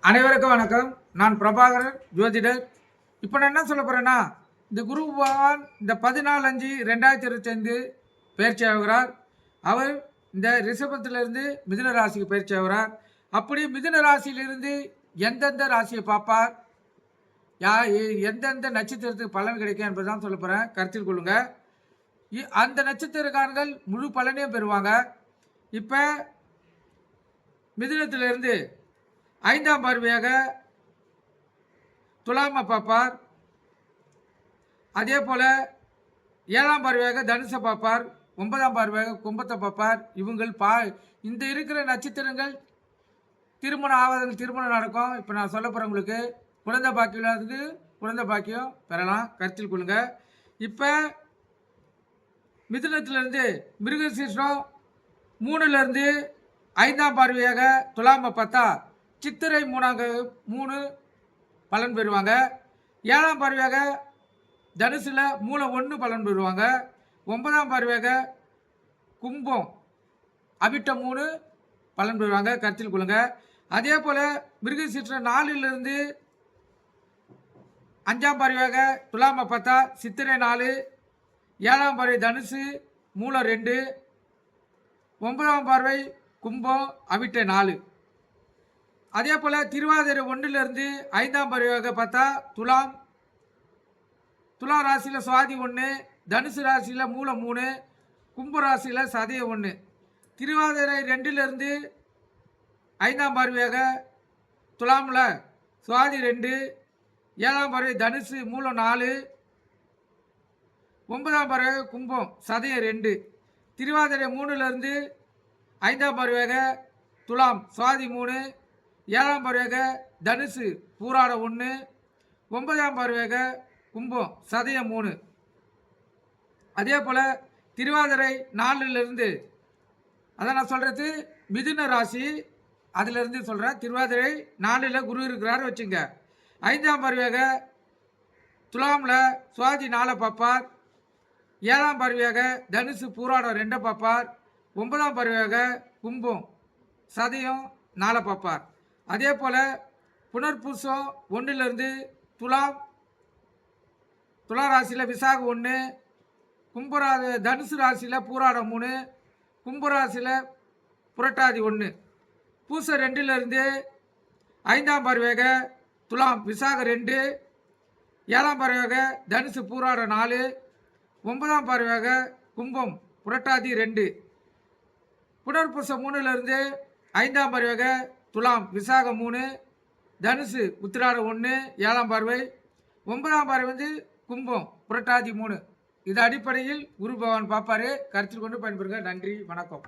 அனைவருக்கும் வணக்கம். நான் பிரபாகரன் ஜோதிடர். இப்போ நான் என்ன சொல்ல போகிறேன்னா இந்த குரு பகவான் இந்த பதினாலு அஞ்சு ரெண்டாயிரத்தி இருபத்தைந்து பயிற்சி ஆகிறார். அவர் இந்த ரிஷபத்திலிருந்து மிதுன ராசிக்கு பயிற்சி ஆகிறார். அப்படி மிதுன ராசியிலிருந்து எந்தெந்த ராசியை பார்ப்பார்? யா எந்தெந்த நட்சத்திரத்துக்கு பலன் கிடைக்கும் என்பதுதான் சொல்ல போகிறேன் கருத்தில் கொள்ளுங்க. இ- அந்த நட்சத்திரக்காரர்கள் முழு பலனையும் பெறுவாங்க. இப்போ மிதுனத்திலிருந்து ஐந்தாம் பார்வையாக துலாமை பார்ப்பார் அதே போல் ஏழாம் பார்வையாக தனுசை பார்ப்பார் ஒன்பதாம் பார்வையாக கும்பத்தை பார்ப்பார் இவங்கள் பா இந்த இருக்கிற நட்சத்திரங்கள் திருமணம் ஆவதற்கு திருமணம் நடக்கும். இப்போ நான் சொல்ல போகிறேன் உங்களுக்கு. குழந்தை பாக்கியம் இல்லாததுக்கு குழந்தை பாக்கியம் பெறலாம். கருத்தில் கொள்ளுங்க. இப்போ மிதுனத்திலேருந்து மிருகசீர்ஷம் மூணுலேருந்து ஐந்தாம் பார்வையாக துலாமை பார்த்தா சித்திரை மூணாங்க மூணு பலன் பெறுவாங்க. ஏழாம் பார்வையாக தனுசில் மூளை ஒன்று பலன் பெறுவாங்க. ஒன்பதாம் பார்வையாக கும்பம் அபிட்ட மூணு பலன் பெறுவாங்க. கருத்தில் கொள்ளுங்க. அதே போல் மிருகசீற்ற நாலுலேருந்து அஞ்சாம் பார்வையாக துலாம பார்த்தா சித்திரை நாலு ஏழாம் பார்வை தனுசு மூளை ரெண்டு. ஒன்பதாம் பார்வை கும்பம் அவிட்ட நாலு. அதே போல் திருவாதிரை ஒன்றிலிருந்து ஐந்தாம் பார்வையாக பார்த்தா துலாம் துலா ராசியில் சுவாதி ஒன்று தனுசு ராசியில் மூலம் மூணு கும்ப ராசியில் சதய ஒன்று திருவாதிரை ரெண்டுலேருந்து ஐந்தாம் பார்வையாக துலாமில் சுவாதி ரெண்டு ஏழாம் பறவை தனுசு மூலம் நாலு ஒன்பதாம் பறவை கும்பம் சதயம் ரெண்டு. திருவாதிரை மூணுலேருந்து ஐந்தாம் பறவையாக துலாம் சுவாதி மூணு ஏழாம் பருவேக தனுசு பூராட ஒன்று ஒன்பதாம் பருவேக கும்பம் சதயம் மூணு. அதே போல் திருவாதிரை நாலுலேருந்து அதை நான் சொல்கிறது மிதுன ராசி அதிலிருந்து சொல்கிறேன் திருவாதிரை நாலில் குரு இருக்கிறாரு வச்சுங்க. ஐந்தாம் பருவேக துலாமில் சுவாதி நாலை பார்ப்பார். ஏழாம் பருவியாக தனுசு பூராடம் ரெண்டை பார்ப்பார். ஒன்பதாம் பருவியாக கும்பம் சதயம் நாலை பார்ப்பார். அதே போல் புனர்பூசம் ஒன்றிலிருந்து துலாம் துலா ராசியில் விசாக ஒன்று கும்பரா தனுசு ராசியில் பூராடம் மூணு கும்பராசியில் புரட்டாதி ஒன்று பூச ரெண்டிலிருந்து ஐந்தாம் பருவேக துலாம் விசாக ரெண்டு ஏழாம் பருவேக தனுசு பூராட நாலு ஒன்பதாம் பருவேக கும்பம் புரட்டாதி ரெண்டு. புனர்பூசம் மூணுலேருந்து ஐந்தாம் பருவேக துலாம் விசாகம் மூணு தனுசு உத்திராட ஒன்று ஏழாம் பார்வை ஒன்பதாம் பார்வை வந்து கும்பம் புரட்டாதி மூணு. இது அடிப்படையில் குரு பகவான் பார்ப்பாரு. கருத்தில் கொண்டு பயன்பெறுங்க நன்றி வணக்கம்.